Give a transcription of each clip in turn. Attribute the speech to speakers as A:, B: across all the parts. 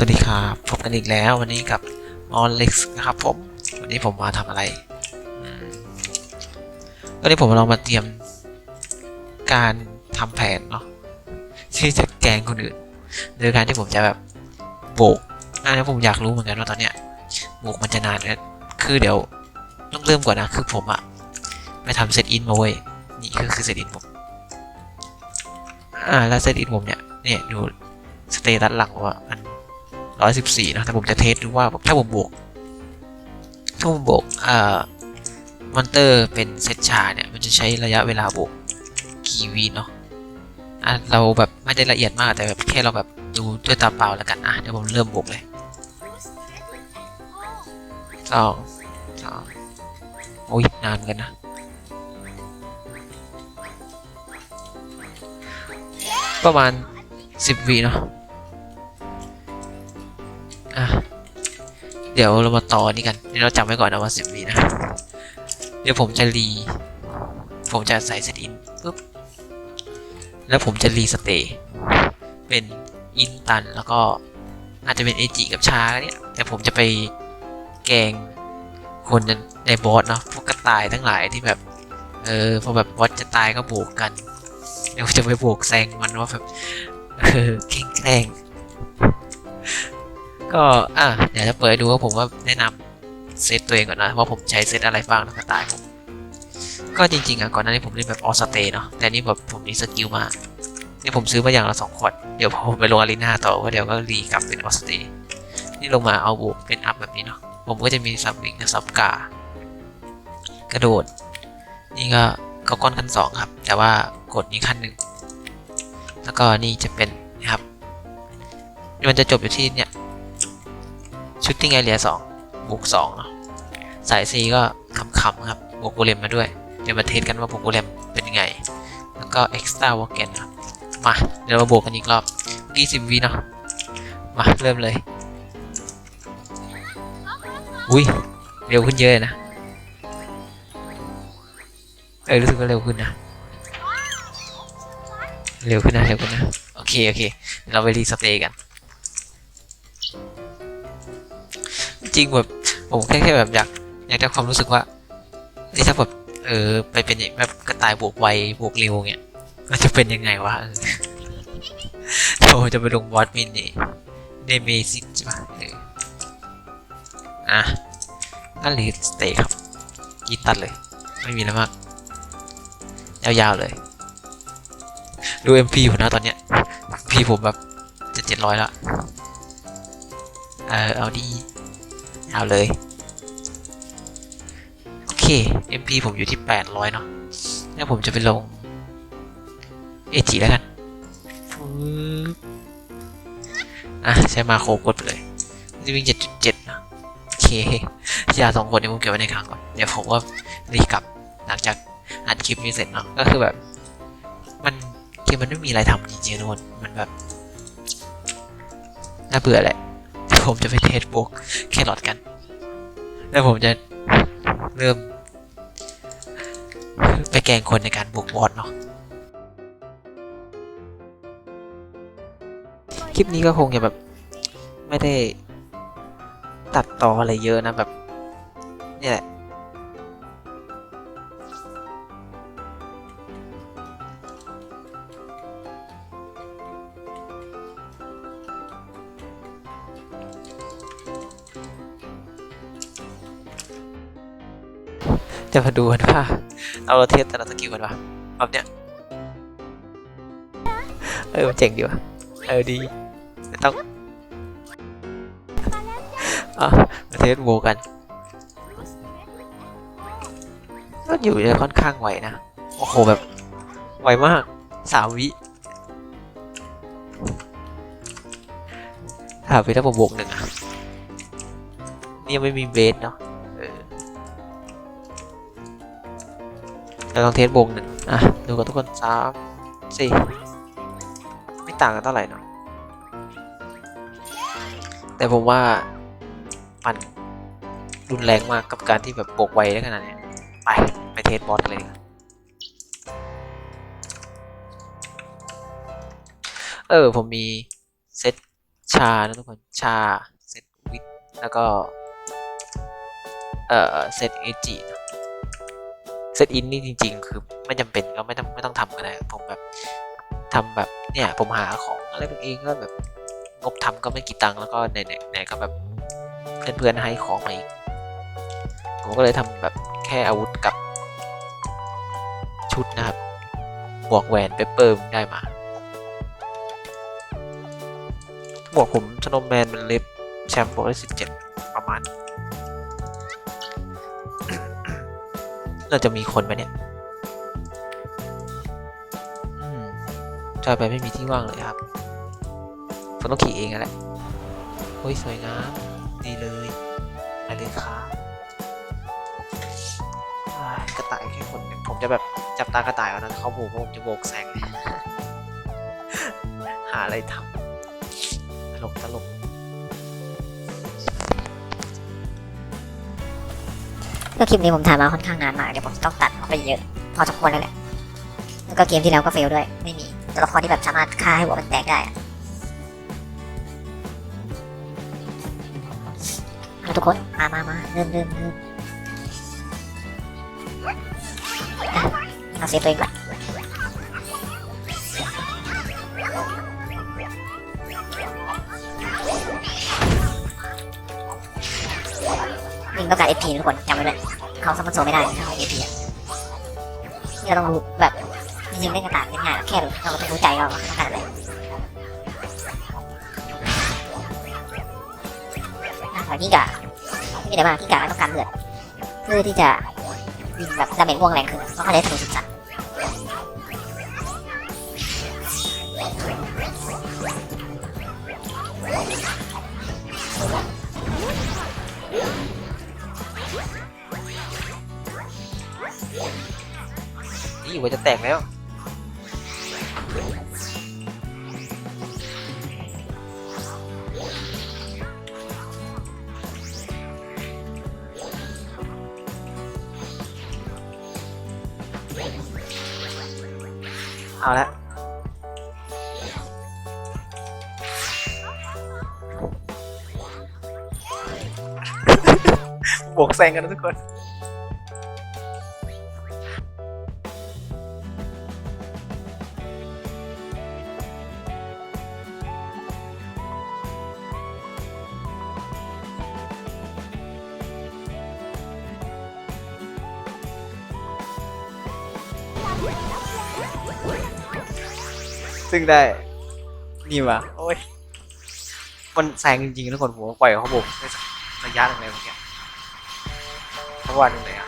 A: สวัสดีครับพบกันอีกแล้ววันนี้กับออนเล็กนะครับผมวันนี้ผมมาทำอะไรอืมวันนี้ผมลองมาเตรียมการทำแผนเนาะที่จะแกงคนอื่น โดยการที่ผมจะแบบโบกอันนี้ผมอยากรู้เหมือนกันว่าตอนเนี้ยโบกมันจะนานเนี่คือเดี๋ยวต้องเริ่มก่อนนะคือผมอะไปทำเซตอินมาเว้ยนี่คือคือเซตอินผมอ่าแล้วเซตอินผมเนี่ยเนี่ยดูสเตตัสหลังว่ามัน ร้อยสิบสี่นะแต่ผมจะเทสดูว่าถ้าผมบวกถ้าผมบวกอ่ามอนเตอร์เป็นเซตชาเนี่ย มันจะใช้ระยะเวลาบวกกี่วีเนาะอะเราแบบไม่ได้ละเอียดมากแต่แบบแค่เราแบบดูด้วยตาเปล่าแล้วกันอะเดี๋ยวผมเริ่มบวกเลยสองสองโอ้ยนานเหมือนกันนะประมาณสิบวีเนาะ เดี๋ยวเรามาต่อนี่กันเดี๋ยวเราจำไว้ก่อนนะว่าสิบวินะ เดี๋ยวผมจะรี ผมจะใส่เซตอินปุ๊บ แล้วผมจะรีสเตย์เป็นอินตันแล้วก็อาจจะเป็นเอจิกับชาเนี่ย แต่ผมจะไปแกงคนในบอสเนาะพวกกระต่ายทั้งหลายที่แบบ เออพอแบบบอสจะตายก็โบกกัน เดี๋ยวจะไปโบกแซงมันว่าแบบเออแกล้ง ก็อะเดี๋ยวจะเปิดดูว่าผมว่าแนะนำเซตตัวเองก่อนนะว่าผมใช้เซตอะไรบ้างนะกระต่ายผมก็จริงๆอะก่อนหน้านี้ผมเล่นแบบออสเตย์เนาะแต่นี่แบบผมมีสกิลมานี่ผมซื้อมาอย่างละสองขวดเดี๋ยวพอผมไปลงอารีนาต่อว่าเดี๋ยวก็รีกลับเป็นออสเตย์นี่ลงมาเอาบุกเป็นอัพแบบนี้เนาะผมก็จะมีซับวิงกับซับกากระโดด นี่ก็ก็ก้อนขั้นสองครับ แต่ว่ากดนี้ขั้นหนึ่งแล้วก็นี่จะเป็นนะครับมันจะจบอยู่ที่เนี่ย ชุดติ้งไอเรียสองบวกสองเนาะสายซีก็ขำๆครับบวกโกเลมมาด้วย เดี๋ยวมาเทสกันว่าบวกโกเลมเป็นยังไง แล้วก็เอ็กซ์ต้าวอลเกนครับมาเดี๋ยวมาบวกกันอีกรอบยี่สิบวิเนาะมาเริ่มเลย อุ้ยเร็วขึ้นเยอะนะ เออรู้สึกว่าเร็วขึ้นนะ เร็วขึ้นนะ เร็วขึ้นนะ โอเค โอเค เราไปรีสเตย์กัน ริงแบบผมแค่แค่แบบอยากอยากได้ความรู้สึกว่านี่ถ้าแบบเออไปเป็นแบบกระต่ายบวกไวบวกเร็วเงี้ยมันจะเป็นยังไงวะเออเดี๋ยวผมจะไปลงบอสมินนี่เดเมซิใช่ปะอออะนั่นเลยสเตครับกินตัดเลย ไม่มีแล้วมาก ยาวๆเลย ดู MP ผมนะตอนเนี้ย MP ผมแบบจะเจ็ดร้อยละเออเอาดี เอาเลย โอเค MP ผมอยู่ที่ 800 เนาะแล้วผมจะไปลงเอจีแล้วกันฟึ๊บอะ ใช้มาโครกดไปเลยจะวิ่ง 7.7 นะ โอเคยาสองคนนี้ผมเก็บไว้ในคลังก่อน เดี๋ยวผมว่ารีกลับหลังจากอัดคลิปนี้เสร็จเนาะ ก็คือแบบ มันเกมมันไม่มีอะไรทำจริงๆทุกคนมันแบบ น่าเบื่อแหละ ผมจะไปเทสบวกแครอทกัน แล้วผมจะเริ่ม ไปแกงคนในการบวกบอสเนาะคลิปนี้ก็คงจะแบบ ไม่ได้ตัดต่ออะไรเยอะนะแบบนี่แหละ จะมาดูกันว่าเอาเราเทสแต่ละสกิลกันวะแบบเนี้ยเออมันเจ๋งดีวะเออดีไม่ต้องอะมาเทสโวกันก็อยู่จะค่อนข้างไหวนะโอ้โหแบบไวมากสามวิสามวิถ้าผมบวกหนึ่งอะนี่ยังไม่มีเบสเนาะ เรลองเทสวงหนึ่งอะ ดูกันทุกคนสามสี่ไม่ต่างกันเท่าไหร่เนาะแต่ผมว่ามันรุนแรงมากกับการที่แบบบวกไวได้ขนาดนี้ ไปไปเทสบอสเลยเออ ผมมีเซตชานะทุกคนชา เซตวิดแล้วก็ เอ่อ เซตเอจิ เซตอินนี่จริง ๆ คือไม่จำเป็นก็ไม่ต้องไม่ต้องทำก็ได้ผมแบบทำแบบเนี่ยผมหาของอะไรเองก็แบบงบทำก็ไม่กี่ตังค์แล้วก็ไหนๆไหนก็แบบเพื่อนๆให้ของมาอีกผมก็เลยทำแบบแค่อาวุธกับชุดนะครับบวกแหวนเปเปอร์ได้มาบวกผมชโนมแมนมันเล็บแชมป์บวกได้สิบเจ็ดประมาณ น่าจะมีคนไหมเนี่ยจอยไปไม่มีที่ว่างเลยครับผมต้องขี่เองอะแหละโอ้ยสวยงามดีเลยไปเลยครับกระต่ายแค่คนหนึ่งผมจะแบบจับตากระต่ายเอานะเขาโบกผมจะโบกแซงหาอะไรทำตลกตลก
B: ก็คลิปนี้ผมถ่ายมาค่อนข้างนานมากเดี๋ยวผมต้องตัดออกไปเยอะ พอสมควรแล้วแหละแล้วก็เกมที่แล้วก็เฟลด้วย ไม่มีตัวละครที่แบบสามารถฆ่าให้หัวมันแตกได้อะเอาทุกคน มามามาเริ่มเริ่มเริ่มเอาเซฟตัวเองก่อน ลิงต้องการ FP ทุกคนจำไว้ด้วยเขาสมอนโซไม่ได้ถ้าเขา FP อะนี่เราต้องรู้แบบยิงเล่นกระต่ายเล่นง่ายแค่เราต้องรู้ใจเราว่าเขาต้องการอะไรอะขอกิ้งก่าไม่ได้มากกิ้งก่าต้องการเลือดเพื่อที่จะยิงแบบดาเมจม่วงแรงขึ้นเพราะเขาได้ธนูสุดสัต ว์
A: นี่อยู่ว่าจะแตกแล้ว เอาละบวกแซงกันนะทุกคน ซึ่งได้ นี่มาโอ้ย มันแซงจริงๆทุกคนผมว่าปล่อยเขาโบกได้สักระยะหนึงเลยเมื่อกี้เพราะว่าหนึ่งเลยอะ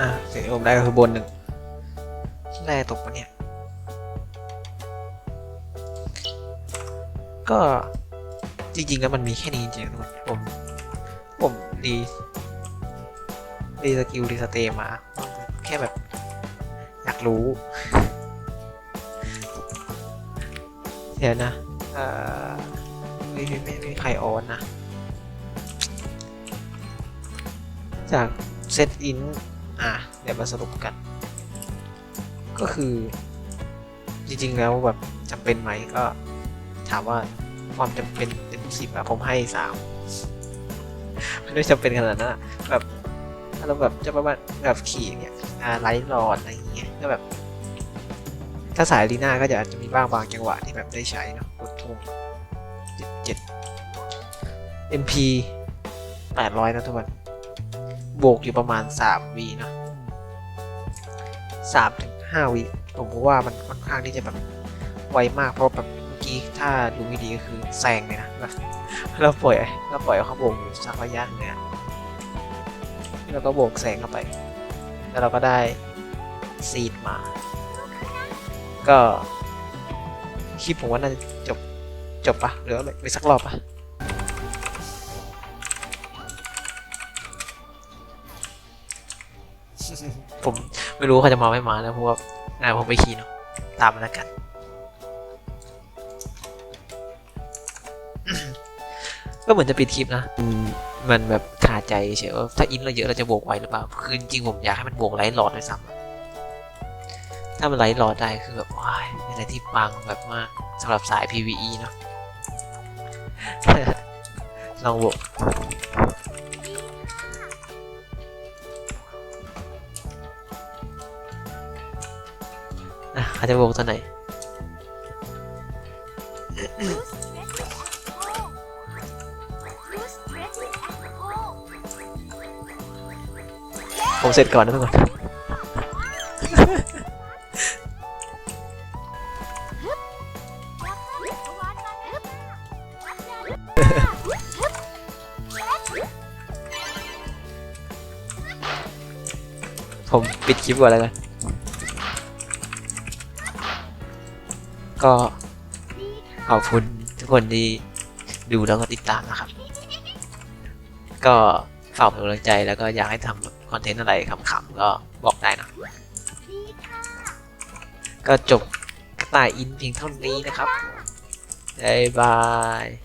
A: อะสิ่งที่ผมได้ก็คือบนหนึ่งแร่ตกปะเนี่ย ก็จริงๆแล้วมันมีแค่นี้จริงๆทุกคนผม ผมดีดีสกิลดีสเตมา แค่แบบ อยากรู้ เดี๋ยวนะ เอ่อไม่ไม่ไม่ไม่มีใครออนนะ จากเซตอิน อะเดี๋ยวมาสรุปกัน ก็คือ จริงๆแล้วแบบจำเป็นไหมก็ ถามว่าความจำเป็นเต็มสิบอะผมให้สามไม่ได้จำเป็นขนาดนั้นอะแบบถ้าเราแบบจะประมาณแบบขี่เนี่ยอ่าไลท์หลอดอะไรอย่างเงี้ยก็แบบ ถ้าสายลีน่าก็จะอาจจะมีบ้างบางจังหวะที่แบบได้ใช้เนาะกดทุ่งเจ็ดเจ็ด MP แปดร้อยนะทุกคน บวกอยู่ประมาณสามวีเนาะสามถึงห้าวิผมว่ามันค่อนข้างที่จะแบบไวมากเพราะแบบเมื่อกี้ถ้าดูไม่ดีก็คือแซงเลยนะแบบเราปล่อยเราปล่อยเขาโบกอยู่สักระยะนึงเนี่ยแล้วก็โบกแซงเข้าไป แล้วเราก็ได้ซีดมา ก็คลิปผมว่าน่าจะจบจบปะหรือว่าไปสักรอบปะ ไม่รู้เขาจะมาไม่มานะเพราะว่าอ่าผมไปขี่เนาะตามมาแล้วกันก็เหมือนจะปิดคลิปนะมันแบบขาดใจเฉยว่าถ้าอินเราเยอะเราจะบวกไวหรือเปล่า คือจริงผมอยากให้มันบวกไลท์หลอดด้วยซ้ำถ้ามันไลท์หลอดได้คือแบบว้ายเป็นอะไรที่ปังแบบมากสำหรับสาย PVE เนาะลองบวกาจะบวกตัวไหนผมเสร็จก่อนนะทุกคนผมปิดคลิปก่อนแล้วกัน ก็ขอบคุณทุกคนที่ดูแล้วก็ติดตามนะครับ ก็ฝากเป็นกำลังใจแล้วก็อยากให้ทำคอนเทนต์อะไรขำๆก็บอกได้นะก็จบกระต่ายอินเพียงเท่านี้นะครับบ๊ายบาย